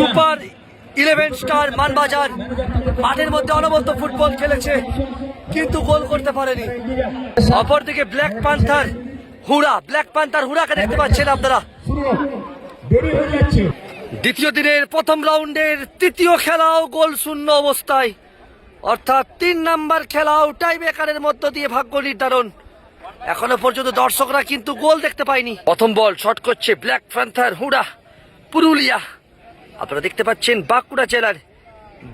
Super eleven star Manbazar, মাঠের মধ্যে অনবদ্য ফুটবল খেলেছে, কিন্তু গোল করতে পারেনি। অপরদিকে black panther Hura, black panther হুড়াকে দেখতে পাচ্ছেন আপনারা। দ্বিতীয় দিনের প্রথম রাউন্ডের তৃতীয় খেলাও গোল শূন্য অবস্থায়। অর্থাৎ তিন নাম্বার খেলাও টাই বেকারের মধ্য দিয়ে ভাগ্য নির্ধারণ। এখনও পর্যন্ত দর্শকরা কিন্তু গোল দেখতে পায়নি। প্রথম বল শট করছে ব্ল্যাক প্যান্থার হুড়া, পুরুলিয়া। আপনারা দেখতে পাচ্ছেন বাঁকুড়া জেলার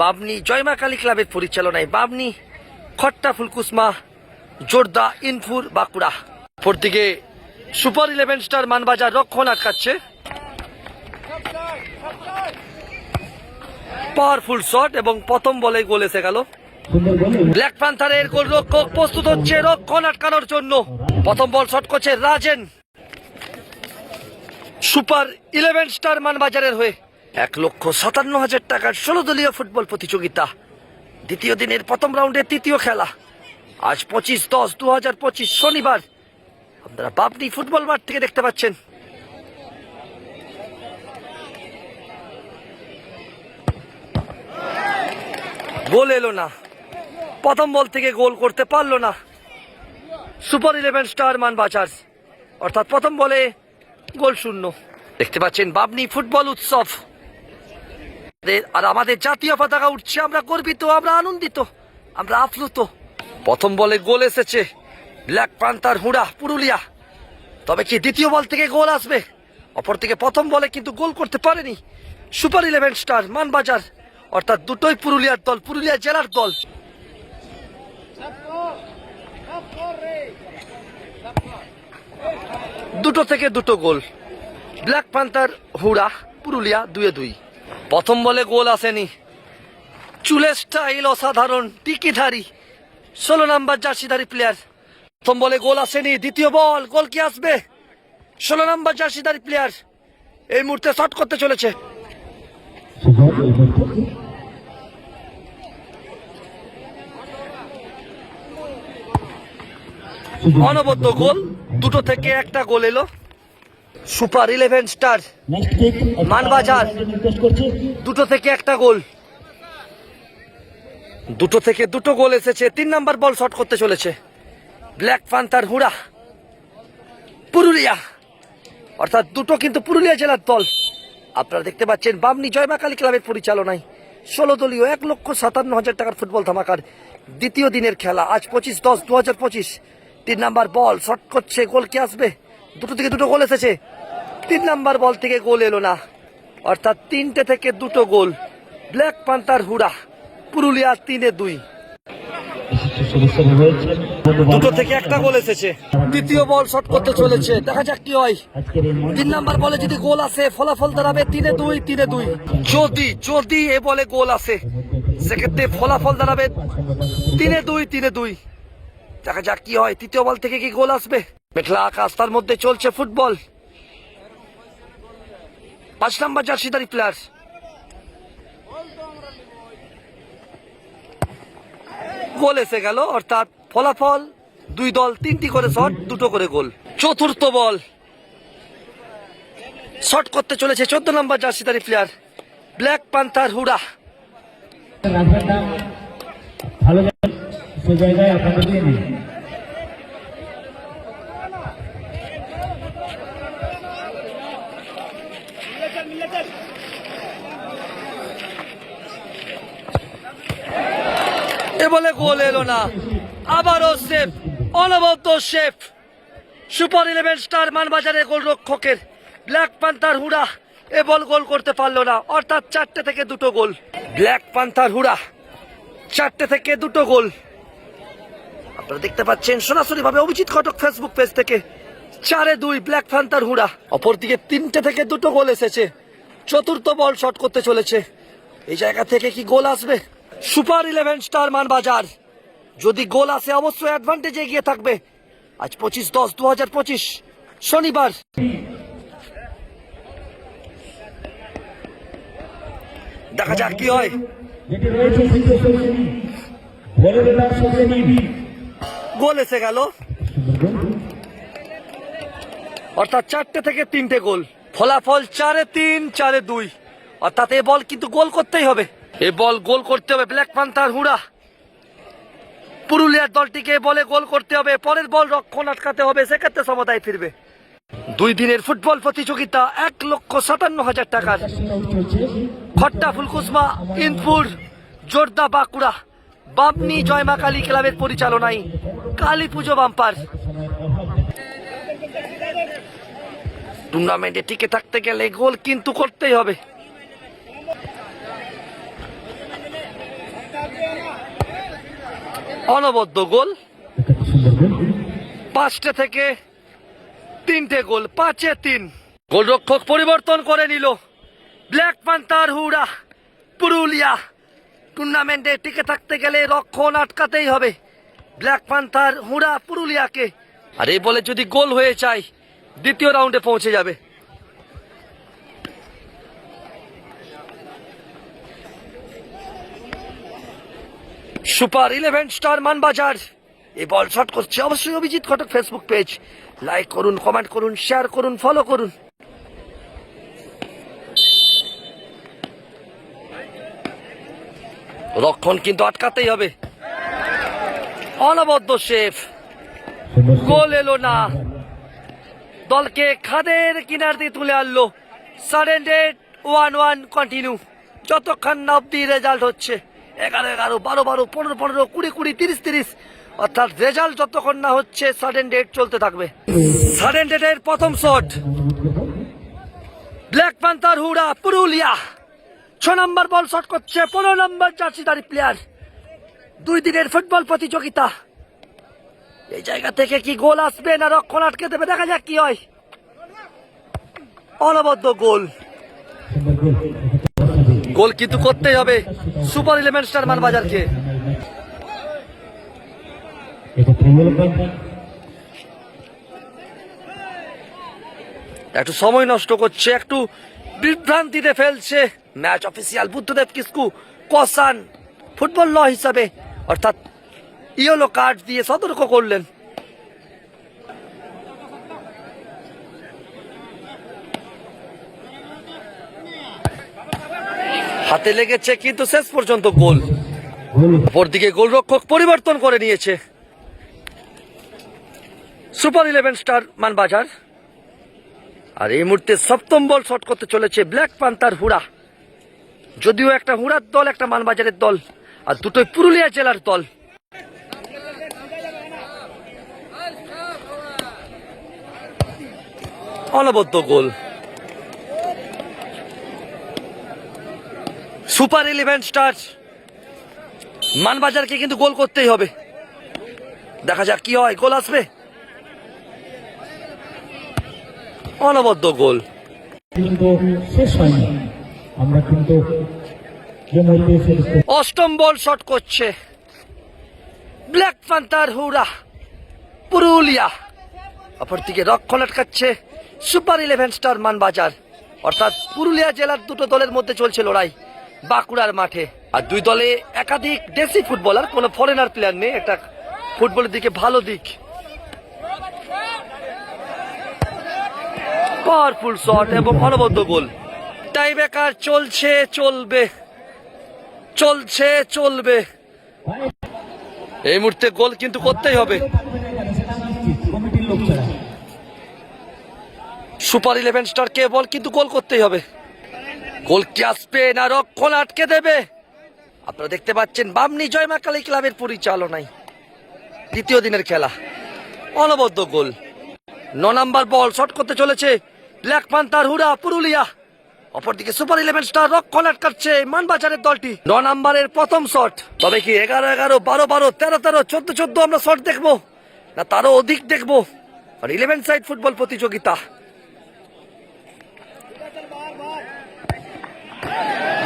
বাবনি জয়মা কালী ক্লাবের পরিচালনায় বাবনি, খট্টা ফুলকুসমা, জোরদা ইনফুর, বাঁকুড়া। দিকে সুপার ইলেভেন স্টার মানবাজার রক্ষণ আটকাচ্ছে পাওয়ারফুল শট এবং প্রথম বলে গোল এসে গেল। ব্ল্যাক প্যান্থারের গোল গোলরক্ষক প্রস্তুত হচ্ছে রক্ষণ আটকানোর জন্য। প্রথম বল শট করছে রাজেন। সুপার ইলেভেন স্টার মানবাজারের হয়ে এক লক্ষ সাতান্ন হাজার টাকার ষোলো দলীয় ফুটবল প্রতিযোগিতা। দ্বিতীয় দিনের প্রথম রাউন্ডের তৃতীয় খেলা। আজ পঁচিশ দশ দু হাজার পঁচিশ শনিবার। আপনারা বাপনি ফুটবল মাঠ থেকে দেখতে পাচ্ছেন। গোল এলো না। প্রথম বল থেকে গোল করতে পারল না। সুপার ইলেভেন স্টার মান বাজার অর্থাৎ প্রথম বলে গোল শূন্য। দেখতে পাচ্ছেন বাবনি ফুটবল উৎসব। আর আমাদের জাতীয় পতাকা উঠছে, আমরা গর্বিত, আমরা আনন্দিত, আমরা আপ্লুত। প্রথম বলে গোল এসেছে, ব্ল্যাক পান্তার হুড়া, পুরুলিয়া। তবে কি দ্বিতীয় বল থেকে গোল আসবে? অপর থেকে প্রথম বলে কিন্তু গোল করতে পারেনি। সুপার ইলেভেন স্টার মানবাজার, অর্থাৎ দুটোই পুরুলিয়ার দল, পুরুলিয়া জেলার দল। দুটো থেকে দুটো goal. Black panther Hura, Purulia দুয়ে দুই। প্রথম বলে গোল আসেনি। চুলের স্টাইল অসাধারণ, টিকিধারী। ষোলো নাম্বার জার্সিধারী প্লেয়ার প্রথম বলে গোল আসেনি, দ্বিতীয় বল, গোল কি আসবে? ষোলো নাম্বার জার্সিধারী প্লেয়ার এই মুহূর্তে শট করতে চলেছে। অনবদ্য গোল, দুটো থেকে একটা গোল এলো। Super eleven star, Manbazar. দুটো থেকে একটা গোল। দুটো থেকে দুটো গোল এসেছে, তিন নাম্বার বল শট করতে চলেছে। Black panther Hura, Purulia. অর্থাৎ দুটো কিন্তু পুরুলিয়া জেলার দল। আপনারা দেখতে পাচ্ছেন, বামনি জয়মা কালী ক্লাবের পরিচালনায় ষোলো দলীয় এক লক্ষ সাতান্ন হাজার টাকার ফুটবল ধামাকার দ্বিতীয় দিনের খেলা। আজ পঁচিশ দশ দু হাজার পঁচিশ। তিন নাম্বার বল শট করছে গোল কি আসবে। দুটো থেকে দুটো গোল এসেছে। তিন নাম্বার বল থেকে গোল এলো না। অর্থাৎ তিনটে থেকে দুটো goal. Black panther Hura, Purulia তিনে দুই। দুটো থেকে একটা গোল এসেছে। দ্বিতীয় বল শট করতে চলেছে। দেখা যাক কি হয়। তিন নাম্বার বলে যদি গোল আসে, ফলাফল দাঁড়াবে তিনে দুই তিনে দুই। যদি যদি এ বলে গোল আসে, সেক্ষেত্রে ফলাফল দাঁড়াবে তিনে দুই তিনে দুই। দেখা যাক কি হয়। তৃতীয় বল থেকে কি গোল আসবে? মেঘলা আকাশ, তার মধ্যে চলছে ফুটবল। পাঁচ নাম্বার জার্সিদারি প্লেয়ার। গোল এসে গেল, অর্থাৎ ফলাফল দুই দল তিনটি করে শট, দুটো করে গোল। চতুর্থ বল। শট করতে চলেছে চোদ্দ নম্বর জার্সিদারি প্লেয়ার, ব্ল্যাক পান্থার হুড়া। ভালো সে জায়গায় আপনাকে দিয়ে নিন এ বলে গোল এলো না। আবারও সেফ, অনবদ্য সেফ। সুপার ইলেভেন স্টার মানবাজারে গোলরক্ষকের ব্ল্যাক পান্থার হুড়া এ বল গোল করতে পারল না, অর্থাৎ চারটে থেকে দুটো গোল। ব্ল্যাক পান্থার হুড়া, চারটে থেকে দুটো গোল। আপনারা দেখতে পাচ্ছেন সরাসরি ভাবে অভিজিৎ ঘটক ফেসবুক পেজ থেকে। চারে দুই ব্ল্যাক প্যান্থার হুড়া, অপরদিকে তিনটে থেকে দুটো গোল এসেছে। চতুর্থ বল শট করতে চলেছে। এই জায়গা থেকে কি গোল আসবে? Super eleven star Manbazar. যদি গোল আসে, অবশ্যই অ্যাডভান্টেজে এগিয়ে থাকবে। আজ পঁচিশ দশ দু হাজার পঁচিশ, শনিবার। দেখা যাক কি হয়। গোল এসে গেল। অর্থাৎ চারটে থেকে তিনটে গোল। ফলাফল চারে তিন, চারে দুই। অর্থাৎ এ বল কিন্তু গোল করতেই হবে। এ বল গোল করতে হবে ব্ল্যাক পান্থার হুড়া। পুরুলিয়ার দলটিকে বলে গোল করতে হবে, পরের বল রক্ষণ আটকাতে হবে, সেক্ষেত্রে সমতায় ফিরবে। দুই দিনের ফুটবল প্রতিযোগিতা, এক লক্ষ সাতান্ন হাজার টাকার। খট্টা ফুলকুসমা, ইনপুর, জোরদা বাঁকুড়া। বামনি জয়মা কালী ক্লাবের পরিচালনায় কালী পুজো বাম্পার। টুর্নামেন্টে টিকে থাকতে গেলে গোল কিন্তু করতেই হবে। অনবদ্য গোল। পাঁচটা থেকে তিনটে গোল, পাঁচে তিন। গোলরক্ষক পরিবর্তন করে নিল। Black panther Hura, Purulia. টুর্নামেন্টে টিকে থাকতে গেলে রক্ষণ আটকাতেই হবে। ব্ল্যাক পান্থার হুড়া পুরুলিয়াকে। আর এই বলে যদি গোল হয়ে যায়, দ্বিতীয় রাউন্ডে পৌঁছে যাবে। Super eleven star Manbazar. এই বল শট করছে অবশ্যই Abhijit Ghatak Facebook page like করুন কমেন্ট করুন শেয়ার করুন ফলো করুন। রক্ষণ কিন্তু আটকাতেই হবে। অনবদ্য শেফ গোল এলো না। দলকে খাদের কিনার দিয়ে তুলে আনলো। সারেন্ডেড ওয়ান ওয়ান কন্টিনিউ যতক্ষণ না অব্দি রেজাল্ট হচ্ছে। এগারো এগারো, বারো বারো, পনেরো পনেরো, কুড়ি কুড়ি, তিরিশ তিরিশ। অর্থাৎ রেজাল্ট যতক্ষণ না হচ্ছে সাডেন ডেট চলতে থাকবে। সাডেন ডেটের প্রথম shot black panther Hura, Purulia. ছ নম্বর বল শট করছে, পনেরো নম্বর জার্সিদারি প্লেয়ার দুই দিনের ফুটবল প্রতিযোগিতা। এই জায়গা থেকে কি গোল আসবে না রক্ষণ আটকে দেবে? দেখা যাক কি হয়। অনবদ্য গোল। গোল কিন্তু করতেই হবে সুপার ইলেভেন স্টার মানবাজারকে একটু সময় নষ্ট করছে একটু বিভ্রান্তিতে ফেলছে ম্যাচ অফিসিয়াল। বুদ্ধদেব কিস্কু কসান ফুটবল ল হিসাবে অর্থাৎ ইয়েলো কার্ড দিয়ে সতর্ক করলেন। হাতে লেগেছে কিন্তু শেষ পর্যন্ত গোল। অপরদিকে গোলরক্ষক পরিবর্তন করে নিয়েছে। Super eleven star Manbazar. আর এই মুহূর্তে সপ্তম বল শট করতে চলেছে ব্ল্যাক পান্তার হুড়া। যদিও একটা হুড়ার দল, একটা মানবাজারের দল, আর দুটোই পুরুলিয়া জেলার দল। অনবদ্য গোল। সুপার ইলেভেন স্টার মানবাজারকে কিন্তু গোল করতেই হবে। দেখা যাক কি হয় গোল আসবে। অনবদ্য গোল। কিন্তু শেষ হয়নি। আমরা কিন্তু যে মুহূর্তে এসে দেখতে অষ্টম বল শট করছে। Black panther Hura Purulia. অপরদিকে রক্ষণ আটকাচ্ছে সুপার ইলেভেন স্টার মানবাজার। অর্থাৎ পুরুলিয়া জেলার দুটো দলের মধ্যে চলছে লড়াই। বাঁকুড়ার মাঠে। আর দুই দলে একাধিক দেশি ফুটবলার, কোনো ফরেনার প্লেয়ার নেই। একটা ফুটবলের দিকে ভালো দিক। পাওয়ারফুল শট এবং অনবদ্য গোল। টাই বেকার চলছে, চলবে চলছে, চলবে। এই মুহূর্তে গোল কিন্তু করতেই হবে। সুপার ইলেভেন স্টার কে বল কিন্তু গোল করতেই হবে। গোল কি আসবে না রক্ষণ আটকে দেবে। আপনারা দেখতে পাচ্ছেন বামনি জয়মা কালী ক্লাবের পরিচালনায়। দ্বিতীয় দিনের খেলা। অনবদ্য গোল। ন নাম্বার বল শট করতে চলেছে ব্ল্যাক পান্তার হুড়া পুরুলিয়া। অপরদিকে সুপার ইলেভেন স্টার রক্ষণ আটকাচ্ছে মানবাজারের দলটি। ন নাম্বারের প্রথম শট। তবে কি এগারো এগারো, বারো বারো, তেরো তেরো, চোদ্দ চোদ্দ আমরা শট দেখব? না তারও অধিক দেখব? আর ইলেভেন সাইড ফুটবল প্রতিযোগিতা।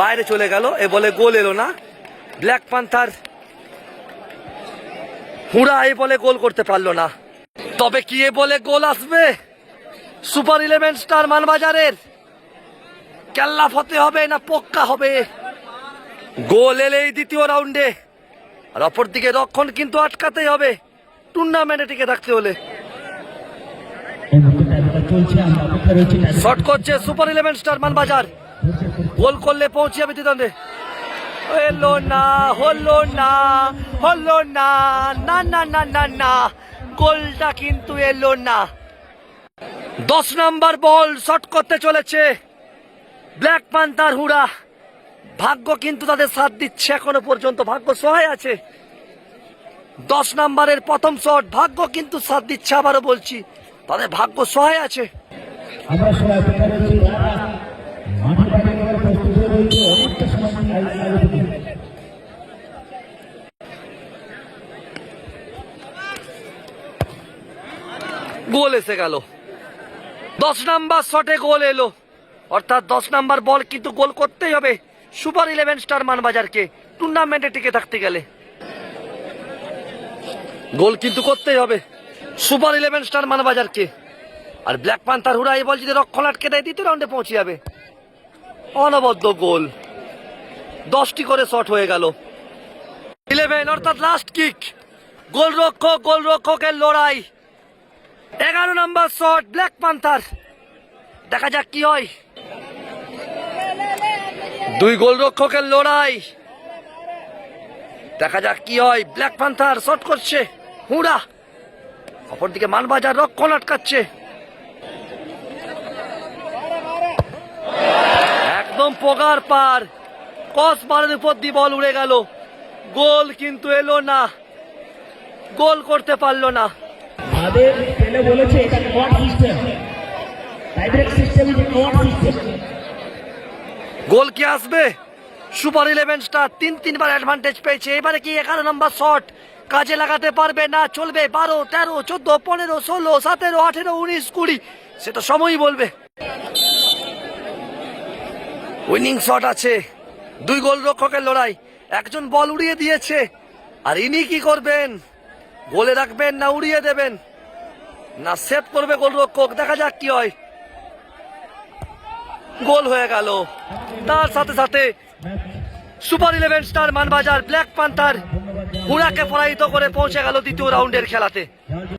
বাইরে চলে গেল এ বলে গোল এলো না। ব্ল্যাক পান্থার হুড়া এ বলে গোল করতে পারল না। তবে কি এ বলে গোল আসবে? সুপার ইলেভেন স্টার মানবাজারের। কেল্লা ফতে হবে না পক্কা হবে? গোল এলেই দ্বিতীয় রাউন্ডে। আর অপরদিকে রক্ষণ কিন্তু আটকাতেই হবে। টুর্নামেন্টে টিকে থাকতে হলে। শট করছে super eleven star Manbazar. Goal করলে পৌঁছে যাবে দ্বিতীয় এলো না, হলো না হলো না না না না না না, গোলটা কিন্তু এলো না। দশ নাম্বার বল শট করতে চলেছে ব্ল্যাক পান্তার হুড়া। ভাগ্য কিন্তু তাদের সাথ দিচ্ছে এখনও পর্যন্ত, ভাগ্য সহায় আছে। দশ নাম্বারের প্রথম শট, ভাগ্য কিন্তু সাথ দিচ্ছে আবারও বলছি, তাদের ভাগ্য সহায় আছে। আমরা সবাই গোল এসে গেল। দশ নাম্বার শটে গোল এলো। অর্থাৎ দশ নাম্বার বল কিন্তু গোল করতেই হবে সুপার ইলেভেন স্টার মানবাজারকে। টুর্নামেন্টে টিকে থাকতে গেলে। গোল কিন্তু করতেই হবে সুপার ইলেভেন স্টার মানবাজারকে। আর ব্ল্যাক পান্থার হুড়া এই বল যদি রক্ষণ আটকে দেয়, দ্বিতীয় রাউন্ডে পৌঁছে যাবে। অনবদ্য গোল। দশটি করে শট হয়ে গেল। ইলেভেন অর্থাৎ লাস্ট কিক গোলরক্ষক, গোলরক্ষকের লড়াই। এগারো নম্বর শট ব্ল্যাক পান্থার দেখা যাক কি হয়। দুই গোলরক্ষকের লড়াই। দেখা যাক কি হয়। ব্ল্যাক পান্থার শট করছে। হুড়া! অপরদিকে মানবাজার রক্ষণ আটকাচ্ছে। একদম পগার পার। কস বারের উপর দিয়ে বল উড়ে গেল। গোল কিন্তু এলো না। গোল করতে পারল না। আমাদের পেলে বলেছে এটা quad system tiebreak system is quad system goal কি আসবে? সুপার ইলেভেন স্টার তিন তিনবার অ্যাডভান্টেজ পেয়েছে। এবারে কি এগারো নম্বর শট কাজে লাগাতে পারবে না? চলবে বারো তেরো চোদ্দ পনেরো ষোলো সতেরো আঠেরো উনিশ কুড়ি। সেটা সময়ই বলবে। উইনিং শট আছে। দুই গোল রক্ষকের লড়াই। একজন বল উড়িয়ে দিয়েছে। আর ইনি কি করবেন? গোলে রাখবেন না উড়িয়ে দেবেন? না সেভ করবে গোলরক্ষক? দেখা যাক কি হয়। গোল হয়ে গেল। তার সাথে সাথে super eleven star Manbazar, black panther হুড়াকে পরাজিত করে পৌঁছে গেল দ্বিতীয় রাউন্ডের খেলাতে।